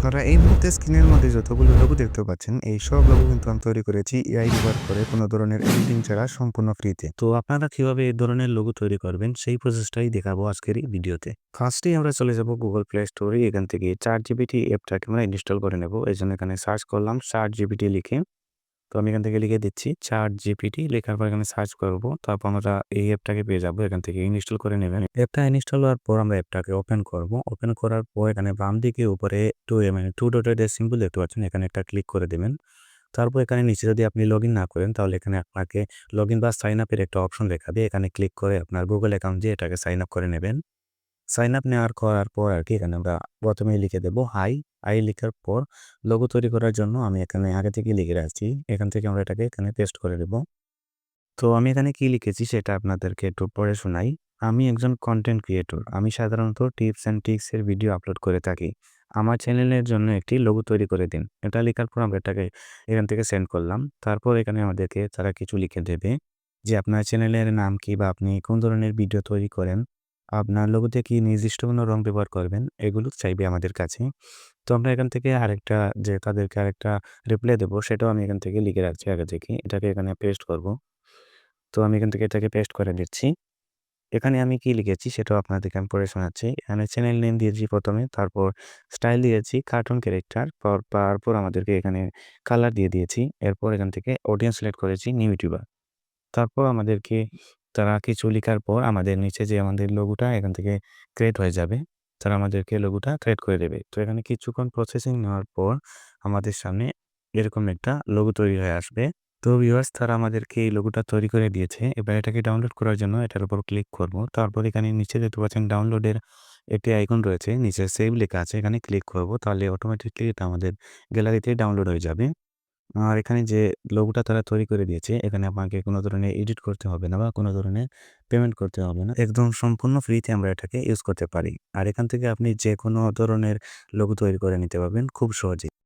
আপনারা এই মুহূর্তে স্ক্রিনের মধ্যে যতগুলো লোগো দেখতে পাচ্ছেন, এই সব লোগো কিন্তু আমি তৈরি করেছি এআই ব্যবহার করে কোনো ধরনের এডিটিং ছাড়া, সম্পূর্ণ ফ্রিতে তো আপনারা কীভাবে এই ধরনের লোগো তৈরি করবেন, সেই প্রসেসটাই দেখাবো আজকের এই ভিডিওতে ফার্স্টেই আমরা চলে যাব গুগল প্লে স্টোরে এখান থেকে চার জিবিটি অ্যাপটাকে আমরা ইনস্টল করে নেব। এই জন্য এখানে সার্চ করলাম। চার জিবিটি লিখে তো আমি এখান থেকে লিখে দিচ্ছি চার জিপিটি। লেখার পর এখানে সার্চ করব। তারপর আমরা এই অ্যাপটাকে পেয়ে যাব। এখান থেকে ইনস্টল করে নেবেন। অ্যাপটা ইনস্টল হওয়ার পর আমরা অ্যাপটাকে ওপেন করব। ওপেন করার পর এখানে বাম দিকে উপরে টু মানে টু ডটের সিম্বল দেখতে পাচ্ছেন। এখানে একটা ক্লিক করে দেবেন। তারপর এখানে নিচে যদি আপনি লগ না করেন, তাহলে এখানে আপনাকে লগ বা সাইন আপের একটা অপশন দেখাবে এখানে ক্লিক করে আপনার গুগল অ্যাকাউন্ট দিয়ে এটাকে সাইন আপ করে নেবেন। সাইন আপ নেওয়ার করার পর আর কি এখানে আমরা প্রথমে লিখে দেবো হাই আই লেখার পর লোগো তৈরি করার জন্য আমি এখানে আগে থেকে লিখে রাখছি। এখান থেকে আমরা এটাকে এখানে পেস্ট করে দেব তো আমি এখানে কি লিখেছি সেটা আপনাদেরকে একটু পড়ে শোনাই। আমি একজন কন্টেন্ট ক্রিয়েটর আমি সাধারণত টিপস অ্যান্ড টিক্সের ভিডিও আপলোড করে থাকি। আমার চ্যানেলের জন্য একটি লোগো তৈরি করে দিন। এটা লেখার পর আমরা এটাকে এখান থেকে সেন্ড করলাম। তারপর এখানে আমাদেরকে তারা কিছু লিখে দেবে যে আপনার চ্যানেলের নাম কি বা আপনি কোন ধরনের ভিডিও তৈরি করেন। আপনার লোগোতে কি নির্দিষ্ট কোনো রং ব্যবহার করবেন? এগুলো চাইবে আমাদের কাছে। তো আমরা এখান থেকে আরেকটা যে তাদেরকে আরেকটা রিপ্লাই দেবো, সেটাও আমি এখান থেকে লিখে রাখছি আগে থেকে। এটাকে এখানে পেস্ট করব। তো আমি এখান থেকে এটাকে পেস্ট করে দিচ্ছি এখানে আমি কি লিখেছি সেটাও আপনাদেরকে আমি পড়ে শোনাচ্ছি। এখানে চ্যানেল নেম দিয়েছি প্রথমে, তারপর স্টাইল দিয়েছি কার্টুন ক্যারেক্টার পর তারপর আমাদেরকে এখানে কালার দিয়ে দিয়েছি। এরপর এখান থেকে অডিয়েন্স সিলেক্ট করেছি নিউ ইউটিউবার তারপর আমাদেরকে তারা কিছু লেখার পর আমাদের নিচে যে আমাদের লোগোটা এখান থেকে ক্রিয়েট হয়ে যাবে। তারা আমাদেরকে লোগোটা ক্রিয়েট করে দেবে। তো এখানে কিছুক্ষণ প্রসেসিং নেওয়ার পর আমাদের সামনে এরকম একটা লোগো তৈরি হয়ে আসবে। তো ভিউয়ার্স তারা আমাদেরকে এই লোগোটা তৈরি করে দিয়েছে। এবার এটাকে ডাউনলোড করার জন্য এটার উপর ক্লিক করব। তারপর এখানে নিচে দেখতে পাচ্ছেন ডাউনলোডের একটি আইকন রয়েছে। নিচে সেভ লেখা আছে। এখানে ক্লিক করব। তাহলে অটোমেটিকলি এটা আমাদের গ্যালারিতে ডাউনলোড হয়ে যাবে। আর এখানে যে লোগোটা তারা তৈরি করে দিয়েছে, এখানে আপনাকে কোনো ধরনের এডিট করতে হবে না বা কোনো ধরনের পেমেন্ট করতে হবে না। একদম সম্পূর্ণ ফ্রিতে আমরা এটাকে ইউজ করতে পারি। আর এখান থেকে আপনি যে কোনো ধরনের লোগো তৈরি করে নিতে পারবেন খুব সহজেই।